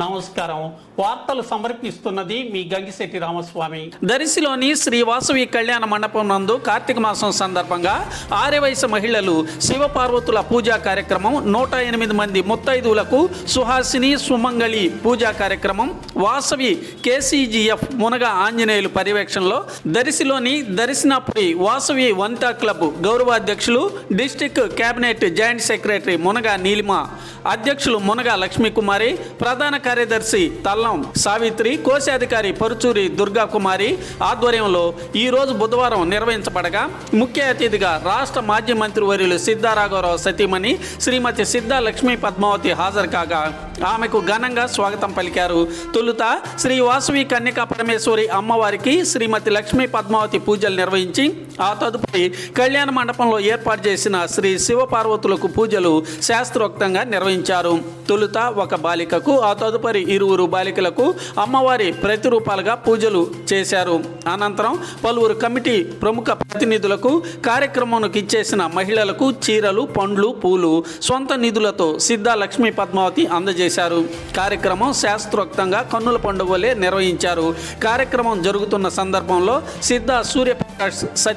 నమస్కారం. వార్తలు సమర్పిస్తున్నది మీ గంగిశెట్టి రామస్వామి. దరిసిలోని శ్రీ వాసవి కళ్యాణ మండపం నందు కార్తీక మాసం సందర్భంగా ఆర్యవయసు మహిళలు శివపార్వతుల పూజా కార్యక్రమం నూట ఎనిమిది మంది ముత్తైదువులకు సుహాసిని సుమంగళి పూజా కార్యక్రమం వాసవి కేసీజీఎఫ్ మునగ ఆంజనేయులు పర్యవేక్షణలో దరిసిలోని Darisinapuri Vasavi Vanitha club గౌరవాధ్యక్షులు district cabinet joint secretary Munaga Neelima అధ్యక్షులు మునగ లక్ష్మీకుమారి ప్రధాన కార్యదర్శి తల్లం సావిత్రి కోశాధికారి పరుచూరి దుర్గా కుమారి ఆధ్వర్యంలో ఈ రోజు బుధవారం నిర్వహించబడగా ముఖ్య అతిథిగా రాష్ట్ర మాజీ మంత్రి వర్యులు సిద్ధారాఘవరావు సతీమణి శ్రీమతి సిద్ధా లక్ష్మీ పద్మావతి హాజరు కాగా ఆమెకు ఘనంగా స్వాగతం పలికారు. తొలుత శ్రీ వాసవి కన్యకా పరమేశ్వరి అమ్మవారికి శ్రీమతి లక్ష్మీ పద్మావతి పూజలు నిర్వహించి ఆ తదుపరి కళ్యాణ మండపంలో ఏర్పాటు చేసిన శ్రీ శివపార్వతులకు పూజలు శాస్త్రోక్తంగా నిర్వహించారు. తొలుత ఒక బాలికకు ఆ తదుపరి ఇరువురు బాలికలకు అమ్మవారి ప్రతిరూపాలుగా పూజలు చేశారు. అనంతరం పలువురు కమిటీ ప్రముఖ ప్రతినిధులకు కార్యక్రమానికి ఇచ్చేసిన మహిళలకు చీరలు పండ్లు పూలు సొంత నిధులతో సిద్ధ లక్ష్మీ పద్మావతి అందజేశారు. కార్యక్రమం శాస్త్రోక్తంగా కన్నుల పండుగలే నిర్వహించారు. కార్యక్రమం జరుగుతున్న సందర్భంలో సిద్ధ Suryaprakash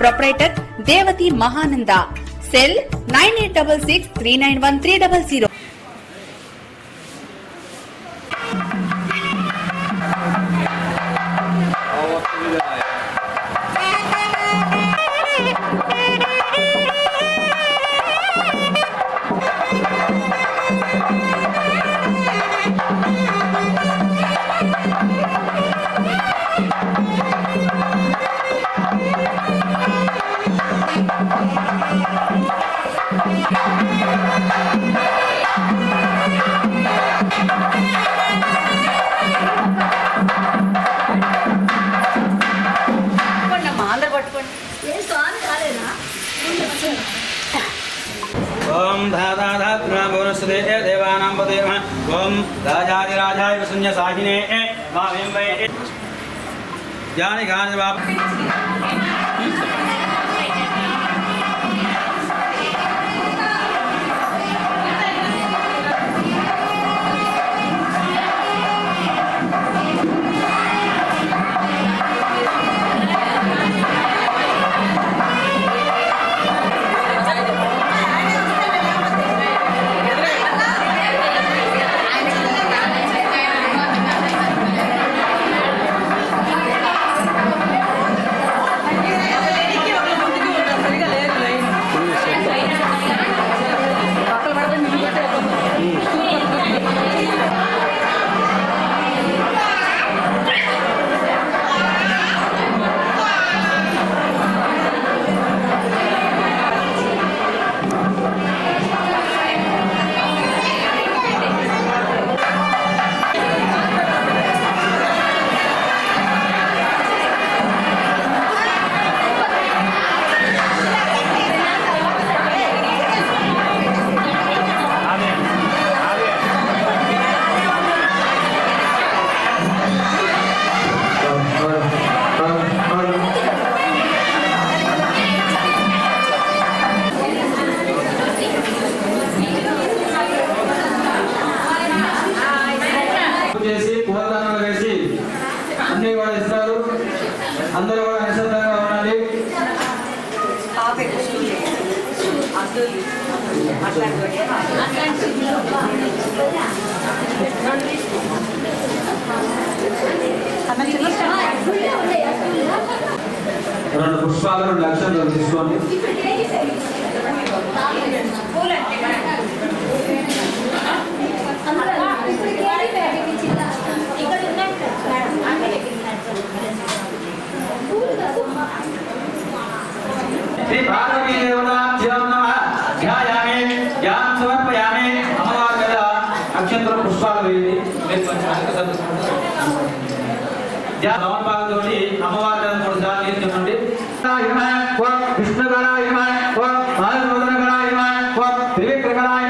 Proprietor Devathi Mahananda. Cell nine eight double six three nine one three double zero. ఓం ధాధాధాత్మనస్తే దేవానాం పదే ఓం రాజాదిరాజాయ శూన్య సాహినే. మా వేం జాని గాని బాబ. రెండు పుష్పాలు రెండు లక్షలు తీసుకోండి శ్రీ పార్వతీ దేవతాభ్యో నమః ధ్యాయామి ధ్యానం సమర్పయామి అమ్మవారి మీద అక్షంతరం పుష్పాలు వేయండి మీరు కొంచెం వెనక్కి సర్దుకోండి. ధ్యాన సమర్పాలతోటి అమ్మవారి చెప్పండి విష్ణుగణాయ నమః ఓం మహాసముద్రగణాయ నమః ఓం త్రివిక్రమణాయ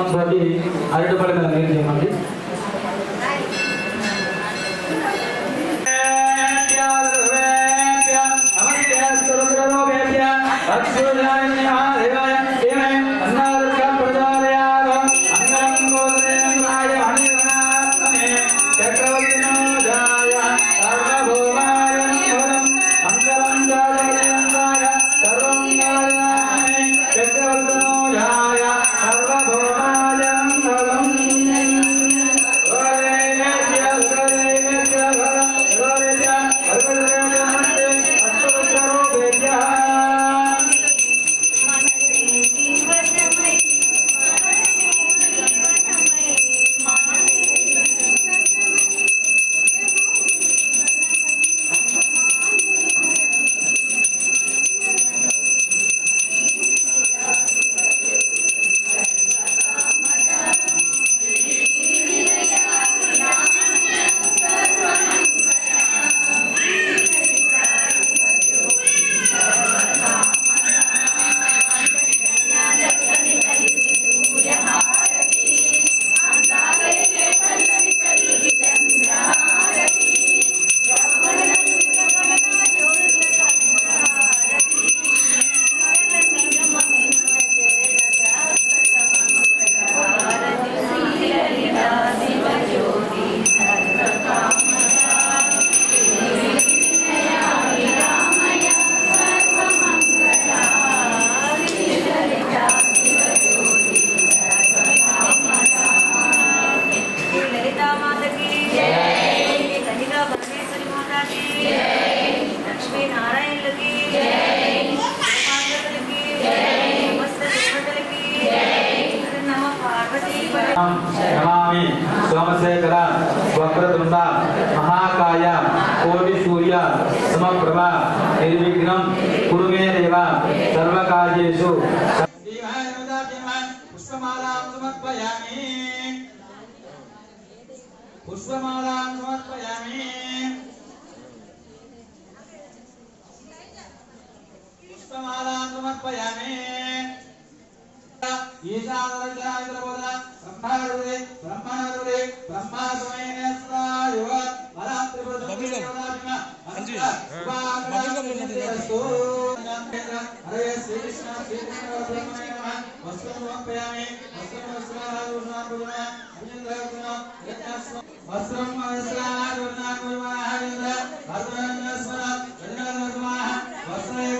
ఆ పుష్పం తోటి అరటిపడి మీద నీరు చేయమండి. లక్ష్మీనారాయణులకి నమామి సోమశేఖర వక్రతుండ మహాకాయ కోటి సూర్య సమప్రభ నిర్విఘ్నం కురు సర్వకార్యేషు పుష్పమాలాం సమర్పయామి. పుష్పమాలాం సమర్పయామి. సమర్పయామి. ఈశానరజాయతరబోధన బ్రహ్మారుడే బ్రహ్మారుడే బ్రహ్మాసమేనేస్రాయువ హరే శ్రీకృష్ణ శ్రీకృష్ణ వస్త్రం సమర్పయామి. వస్త్రం వస్త్రాభూషణ వస్త్రం వస్త్రాభూషణ వస్త్రయజ్ఞం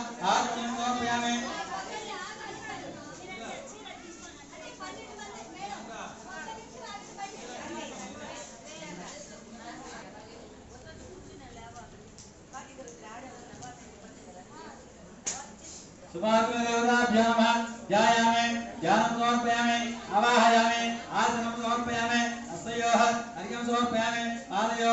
आज सुभाष में देवता जाया में? आदयो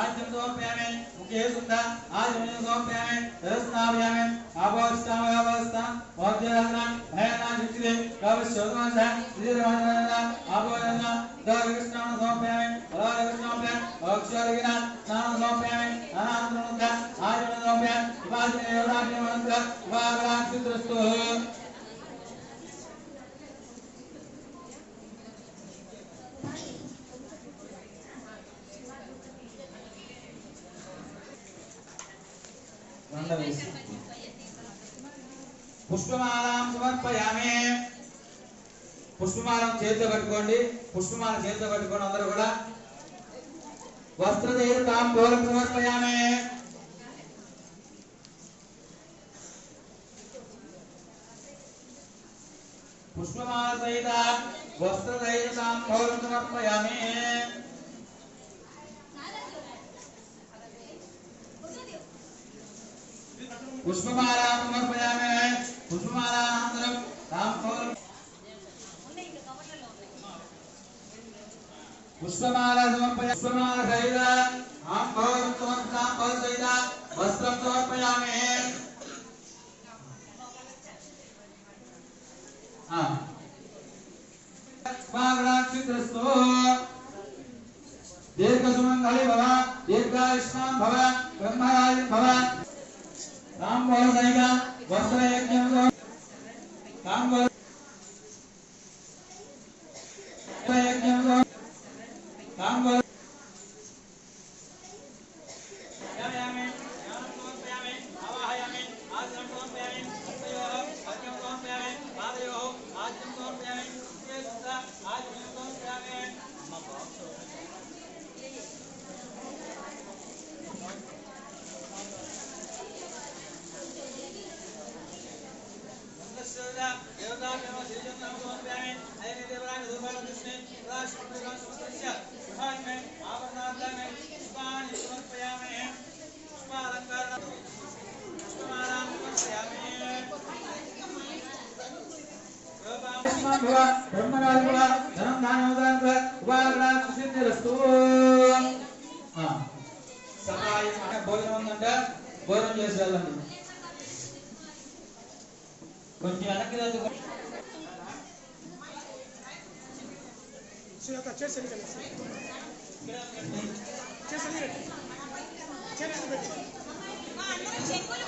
आद्यम समर्पयामि मुखे सुधा आद्यम समर्पयामि तदस्नाभयामि अभवस्थामभवस्था भवत्यरत्नं भयना युक्तिरे कवश्योदनस श्रीरमणनन अभवनन दर्गस्नान समर्पयामि फलारगस्नापयामि अक्षरगिना स्नान समर्पयामि अनान्तरनुद्ध आद्यम समर्पयामि विभाजने योदाग्निमन्त्र विभागराक्षित्रस्तुः మండవేసి పుష్పమాలం సమర్పయామే. పుష్పమాలం చేతితో కట్టుకోండి. పుష్పమాల చేతితో కట్టుకోండి అందరూ కూడా వస్త్రదేవ తాంబూలం సమర్పయామే. పుష్పమాల సహిత వస్త్రదేవ తాంబూలం సమర్పయామే. పుష్పమాలాం సమర్పయామి పుష్పమాలానంతరం తాంబూలం పుష్పమాల సమర్పయ పుష్పమాల సహిత తాంబూలం సమర్ప తాంబూల సహిత వస్త్రం సమర్పయామి ఆ. స్వాగతాక్షిద్రస్తో దీర్ఘసుమంగళి భవ దీర్ఘాయుష్మాన్ భవ బ్రహ్మరాజి భవ తాంబూల సహిత వస్త్రయజ్ఞంతో తాంబూల వస్త్రయజ్ఞంతో బ్రహ్మరాజుల ధనం దానోదాన ఉపాగ్రా కృష్ణరస్తు సహాయం భోజనం ఉందంటే భోజనం చేసి వెళ్ళండి కొంచెం వెనక్కి తగ్గు. చెంగులు